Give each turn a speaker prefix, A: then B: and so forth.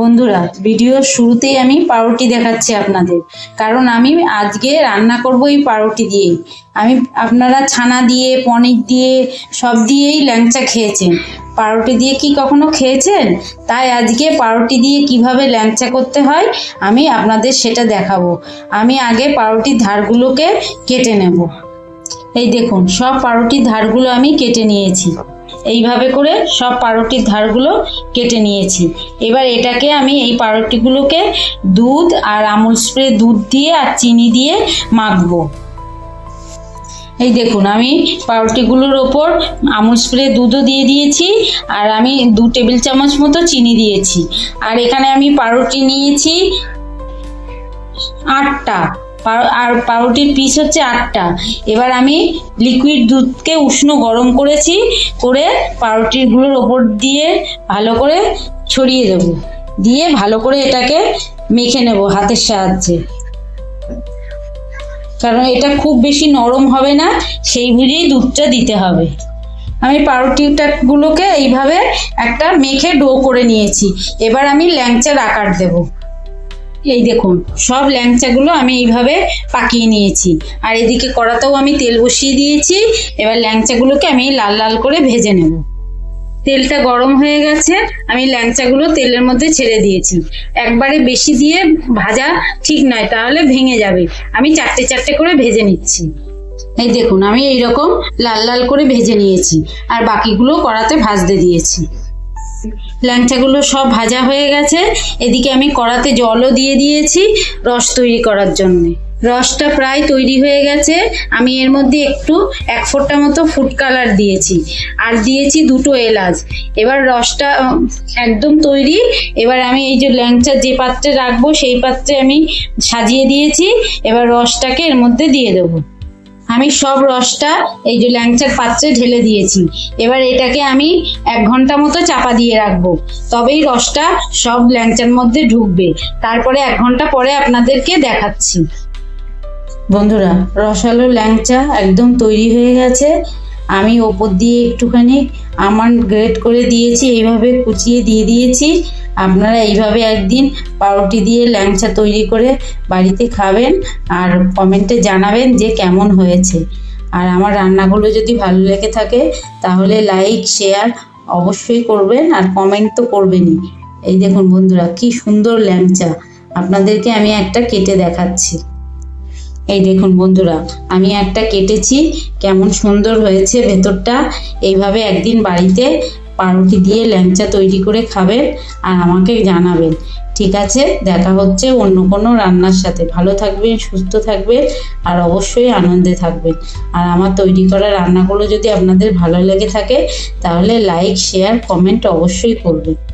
A: বন্ধুরা, ভিডিওর শুরুতেই আমি পাউরুটি দেখাচ্ছি আপনাদের। কারণ আমি আজকে রান্না করব এই পাউরুটি দিয়েই। আমি আপনারা ছানা দিয়ে, পনির দিয়ে, সব দিয়েই ল্যাংচা খেয়েছেন। পাউরুটি দিয়ে কি কখনো খেয়েছেন? তাই আজকে পাউরুটি দিয়ে কীভাবে ল্যাংচা করতে হয়, আমি আপনাদের সেটা দেখাবো। আমি আগে পাউরুটির ধারগুলোকে কেটে নেব। এই দেখুন, সব পাউরুটির ধারগুলো আমি কেটে নিয়েছি। এইভাবে করে সব পাউরুটির ধারগুলো কেটে নিয়েছি। এবার এটাকে আমি এই পাউরুটিগুলোকে দুধ আর আমুল স্প্রে দুধ দিয়ে আর চিনি দিয়ে মাখবো। এই দেখুন, আমি পাউরুটিগুলোর ওপর আমুল স্প্রে দুধও দিয়ে দিয়েছি আর আমি দু টেবিল চামচ মতো চিনি দিয়েছি। আর এখানে আমি পাউরুটি নিয়েছি আটটা। আর পাউরুটির পিস হচ্ছে আটটা। এবার আমি লিকুইড দুধকে উষ্ণ গরম করেছি, করে পাউরুটিগুলোর ওপর দিয়ে ভালো করে ছড়িয়ে দেব। দিয়ে ভালো করে এটাকে মেখে নেব হাতের সাহায্যে। কারণ এটা খুব বেশি নরম হবে না, সেই বুঝেই দুধটা দিতে হবে। আমি পাউরুটিটাগুলোকে এইভাবে একটা মেখে ডো করে নিয়েছি। এবার আমি ল্যাংচার আকার দেবো। এই দেখুন, সব ল্যাংচাগুলো আমি এইভাবে পাকিয়ে নিয়েছি। আর এদিকে কড়াতেও আমি তেল বসিয়ে দিয়েছি, এবার ল্যাংচাগুলোকে আমি লাল লাল করে ভেজে নেব। তেলটা গরম হয়ে গেছে, আমি ল্যাংচাগুলো তেলের মধ্যে ছেড়ে দিয়েছি। একবারে বেশি দিয়ে ভাজা ঠিক নয়, তাহলে ভেঙে যাবে। আমি চারটে চারটে করে ভেজে নিচ্ছি। এই দেখুন, আমি এইরকম লাল লাল করে ভেজে নিয়েছি, আর বাকিগুলো কড়াতে ভাজতে দিয়েছি। ল্যাংচাগুলো সব ভাজা হয়ে গেছে। এদিকে আমি কড়াতে জলও দিয়ে দিয়েছি রস তৈরি করার জন্য। রসটা প্রায় তৈরি হয়ে গেছে। আমি এর মধ্যে একটু এক ফোঁটা মতো ফুড কালার দিয়েছি আর দিয়েছি দুটো এলাচ। এবার রসটা একদম তৈরি। এবার আমি এই যে ল্যাংচা যে পাত্রে রাখব সেই পাত্রে আমি সাজিয়ে দিয়েছি। এবার রসটাকে এর মধ্যে দিয়ে দেবো। আমি সব রসটা এই যে ল্যাংচার পাত্রে ঢেলে দিয়েছি। এবার এটাকে আমি এক ঘণ্টা মতো চাপা দিয়ে রাখব। তবেই রসটা সব ল্যাংচার মধ্যে ঢুকবে। তারপরে এক ঘণ্টা পরে আপনাদেরকে দেখাচ্ছি। বন্ধুরা, রসালো ল্যাংচা একদম তৈরি হয়ে গেছে। আমি ওপর দিয়ে একটুখানি আমার গ্রেট করে দিয়েছি, এইভাবে কুচিয়ে দিয়ে দিয়েছি। আপনারা এইভাবে একদিন পাউরুটি দিয়ে ল্যাংচা তৈরি করে বাড়িতে খাবেন আর কমেন্টে জানাবেন যে কেমন হয়েছে। আর আমার রান্নাগুলো যদি ভালো লেগে থাকে, তাহলে লাইক, শেয়ার অবশ্যই করবেন আর কমেন্ট তো করবেনই। এই দেখুন বন্ধুরা, কি সুন্দর ল্যাংচা। আপনাদেরকে আমি একটা কেটে দেখাচ্ছি। এই দেখুন বন্ধুরা, আমি একটা কেটেছি, কেমন সুন্দর হয়েছে ভেতরটা। এইভাবে একদিন বাড়িতে পাউরুটি দিয়ে ল্যাংচা তৈরি করে খাবেন আর আমাকে জানাবেন। ঠিক আছে, দেখা হচ্ছে অন্য কোনো রান্নার সাথে। ভালো থাকবেন, সুস্থ থাকবেন আর অবশ্যই আনন্দে থাকবেন। আর আমার তৈরি করা রান্নাগুলো যদি আপনাদের ভালো লেগে থাকে, তাহলে লাইক শেয়ার কমেন্ট অবশ্যই করবেন।